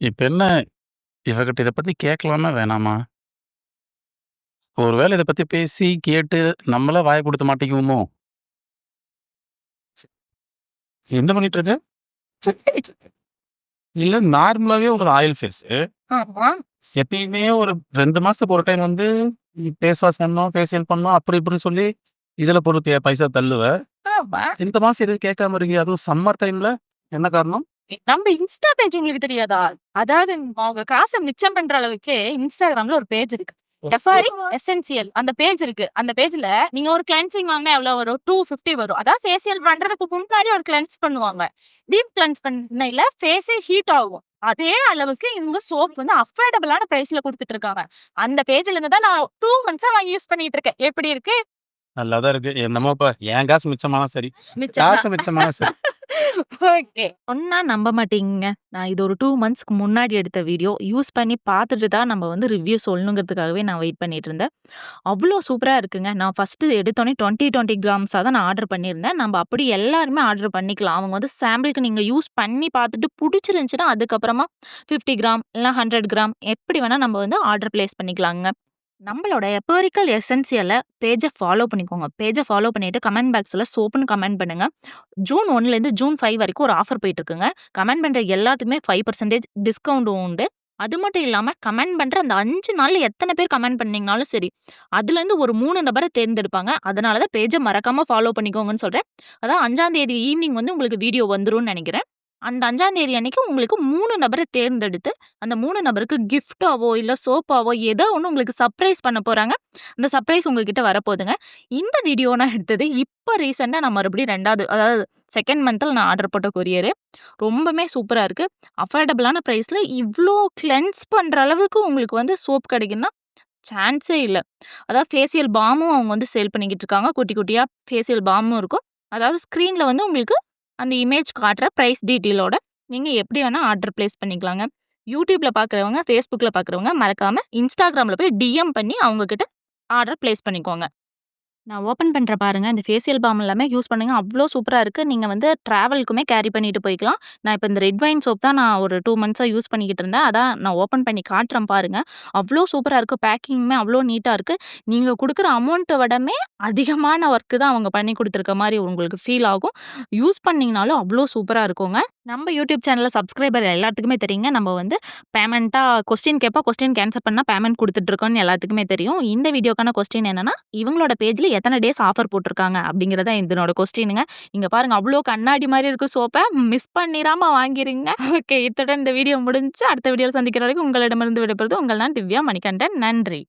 இப்ப என்ன இவகிட்ட இத பத்தி கேட்கலாமா வேணாமா? ஒரு வேள இத பத்தி பேசி, கேட்டு நம்மளா வாய குடுத்து மாட்டிக்குவோமோ? என்ன பண்ணிட்டு இருக்க? இல்ல நார்மலாவே ஒரு ஆயில் ஃபேஸு. ஆமா. எப்பயுமே ஒரு 2 மாசத்துக்கு ஒரு டைம் வந்து ஃபேஸ் வாஷ் பண்ணணும், ஃபேஷியல் பண்ணணும், அப்படி இப்படின்னு சொல்லி இதுல ஒரு பே பைசா தள்ளுவ. ஆமா. இந்த மாசம் எதுவும் கேட்காம இருக்கீங்க? அதுவும் சம்மர் டைம்ல. என்ன காரணம்? நம்ம இன்ஸ்டா பேஜ் உங்களுக்கு தெரியாதா? அதாவது அவங்க காச மிச்சம் பண்ற அளவுக்கு இன்ஸ்டாகிராம்ல ஒரு பேஜ் இருக்கு. எஃப்ஆர்இ எசென்சியல் அந்த பேஜ் இருக்கு. அந்த பேஜ்ல நீங்க ஒரு கிளென்சிங் வாங்குனா எவ்வளோ வரும்? 250 வரும். அதாவது ஃபேஷியல் பண்றதுக்கு முன்னாடி ஒரு கிளென்ஸ் பண்ணுவாங்க. டீப் கிளென்ஸ் பண்ணையில ஃபேஸே ஹீட் ஆகும். அதே அளவுக்கு இவங்க சோப் வந்து அஃபோர்டபிளான பிரைஸ்ல குடுத்துட்டு இருக்காங்க. அந்த பேஜ்ல இருந்து தான் நான் 2 மந்த்ஸா வாங்கி யூஸ் பண்ணிட்டு இருக்கேன். எப்படி இருக்கு? நல்லா தான் இருக்கு. என்னமோப்பா என் காசு மிச்சமானா சரி. மிச்சம் காசு. மிச்சமானா சரி. ஓகே. சொன்னா நம்ப மாட்டீங்கங்க. நான் இது ஒரு 2 மந்த்ஸ்க்கு முன்னாடி எடுத்த வீடியோ. யூஸ் பண்ணி பார்த்துட்டு தான் நம்ம வந்து ரிவ்யூ சொல்லணுங்கிறதுக்காகவே நான் வெயிட் பண்ணிட்டு இருந்தேன். அவ்ளோ சூப்பரா இருக்குங்க. நான் ஃபர்ஸ்ட்டு எடுத்தோனே 20, 20 கிராம்ஸா தான் நான் ஆர்டர் பண்ணியிருந்தேன். நம்ம அப்படி எல்லாருமே ஆர்டர் பண்ணிக்கலாம். அவங்க வந்து சாம்பிளுக்கு நீங்க யூஸ் பண்ணி பார்த்துட்டு புடிச்சிருந்துச்சுன்னா, அதுக்கப்புறமா 50 கிராம் இல்ல 100 கிராம் எப்படி வேணா நம்ம வந்து ஆர்டர் பிளேஸ் பண்ணிக்கலாங்க. நம்மளோட எப்போரிக்கல் எசென்சியல பேஜை ஃபாலோ பண்ணிக்கோங்க. பேஜை ஃபாலோ பண்ணிட்டு கமெண்ட் பாக்ஸில் சோப்புன்னு கமெண்ட் பண்ணுங்க. ஜூன் ஒன்லேருந்து ஜூன் ஃபைவ் வரைக்கும் ஒரு ஆஃபர் போயிட்டுருக்குங்க கமெண்ட் பண்ணுற எல்லாத்துக்குமே ஃபைவ் பர்சன்டேஜ் டிஸ்கவுண்ட்டும் உண்டு. அது மட்டும் இல்லாமல் கமெண்ட் பண்ணுற அந்த அஞ்சு நாளில் எத்தனை பேர் கமெண்ட் பண்ணிங்கனாலும் சரி, அதுலேருந்து ஒரு மூணு நபரை தேர்ந்தெடுப்பாங்க. அதனால தான் பேஜை மறக்காமல் ஃபாலோ பண்ணிக்கோங்கன்னு சொல்கிறேன் அதான் அஞ்சாந்தேதி ஈவினிங் வந்து உங்களுக்கு வீடியோ வந்துடும் நினைக்கிறேன் அந்த அஞ்சாந்தேதி அன்னைக்கு உங்களுக்கு மூணு நபரை தேர்ந்தெடுத்து, அந்த மூணு நபருக்கு கிஃப்டாவோ இல்லை சோப்பாவோ ஏதோ ஒன்று உங்களுக்கு சர்ப்ரைஸ் பண்ண போகிறாங்க அந்த சர்ப்ரைஸ் உங்ககிட்ட வரப்போதுங்க. இந்த வீடியோ நான் எடுத்தது இப்போ ரீசெண்டாக நான் மறுபடியும் ரெண்டாவது அதாவது செகண்ட் மந்தில் நான் ஆர்டர் போட்ட கொரியரு. ரொம்பவே சூப்பராக இருக்குது அஃபோர்டபுளான ப்ரைஸில் இவ்வளோ கிளென்ஸ் பண்ணுற அளவுக்கு உங்களுக்கு வந்து சோப் கிடைக்குன்னா சான்ஸே இல்லை அதாவது ஃபேஷியல் பாமும் அவங்க வந்து சேல் பண்ணிக்கிட்டு இருக்காங்க. குட்டி குட்டியாக ஃபேஷியல் பாமும் இருக்கும். அதாவது ஸ்க்ரீனில் வந்து உங்களுக்கு அந்த இமேஜ் காட்டுற ப்ரைஸ் டீட்டெயிலோட நீங்கள் எப்படி வேணால் ஆர்டர் ப்ளேஸ் பண்ணிக்கலாங்க. யூடியூப்பில் பார்க்குறவங்க, ஃபேஸ்புக்கில் பார்க்குறவங்க மறக்காமல் இன்ஸ்டாகிராமில் போய் டிஎம் பண்ணி அவங்கக்கிட்ட ஆர்டர் ப்ளேஸ் பண்ணிக்கோங்க. நான் ஓப்பன் பண்ணுறேன் பாருங்க. இந்த ஃபேஷியல் பாம் எல்லாமே யூஸ் பண்ணுங்க. அவ்வளோ சூப்பராக இருக்குது நீங்கள் வந்து ட்ராவலுக்குமே கேரி பண்ணிட்டு போய்க்கலாம். நான் இப்போ இந்த ரெட் வைன் சோப் தான் நான் ஒரு டூ மந்த்ஸாக யூஸ் பண்ணிக்கிட்டு இருந்தேன். அதான் நான் ஓப்பன் பண்ணி காட்டுறேன் பாருங்கள் அவ்வளோ சூப்பராக இருக்குது பேக்கிங்குமே அவ்வளோ நீட்டாக இருக்குது நீங்கள் கொடுக்குற அமௌண்ட்டை விடமே அதிகமான ஒர்க்கு தான் அவங்க பண்ணி கொடுத்துருக்க மாதிரி உங்களுக்கு ஃபீல் ஆகும். யூஸ் பண்ணிங்கனாலும் அவ்வளோ சூப்பராக இருக்குங்க. நம்ம யூடியூப் சேனலில் சப்ஸ்கிரைபர் எல்லாத்துக்குமே தெரியுங்க. நம்ம வந்து பேமெண்ட்டாக கொஸ்டின் கேட்போம். கொஸ்டின் கேன்சல் பண்ணால் பேமெண்ட் கொடுத்துட்ருக்கோன்னு எல்லாத்துக்குமே தெரியும். இந்த வீடியோக்கான கொஸ்டின் என்னென்னா இவங்களோட பேஜில் எத்தனை டேஸ் ஆஃபர் போட்டிருக்காங்க அப்படிங்கிறது தான் இதனோட கொஸ்டினுங்க. இங்கே பாருங்கள் அவ்வளோ கண்ணாடி மாதிரி இருக்கும் சோப்பை மிஸ் பண்ணிடாமல் வாங்கிருங்க ஓகே இத்துடன் இந்த வீடியோ முடிஞ்சு அடுத்த வீடியோவில் சந்திக்கிற வரைக்கும் உங்களிடமிருந்து விடைபெறுவது உங்கள் நான் திவ்யா மணிகண்டன். நன்றி.